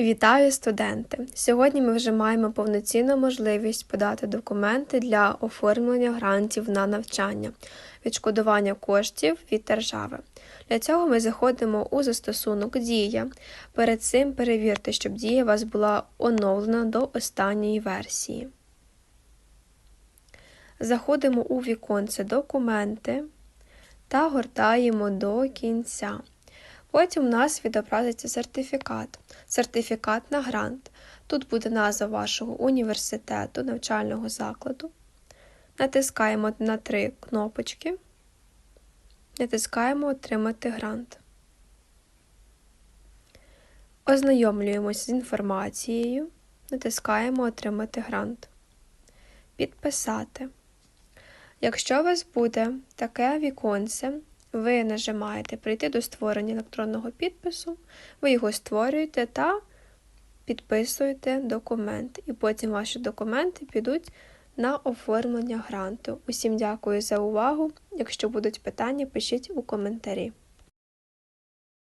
Вітаю, студенти! Сьогодні ми вже маємо повноцінну можливість подати документи для оформлення грантів на навчання, відшкодування коштів від держави. Для цього ми заходимо у застосунок Дія. Перед цим перевірте, щоб дія у вас була оновлена до останньої версії. Заходимо у віконце Документи та гортаємо до кінця. Потім у нас відобразиться сертифікат. Сертифікат на грант. Тут буде назва вашого університету, навчального закладу. Натискаємо на три кнопочки. Натискаємо Отримати грант. Ознайомлюємося з інформацією. Натискаємо Отримати грант. Підписати. Якщо у вас буде таке віконце, ви нажимаєте Прийти до створення електронного підпису, ви його створюєте та підписуєте документ. І потім ваші документи підуть на оформлення гранту. Усім дякую за увагу. Якщо будуть питання, пишіть у коментарі.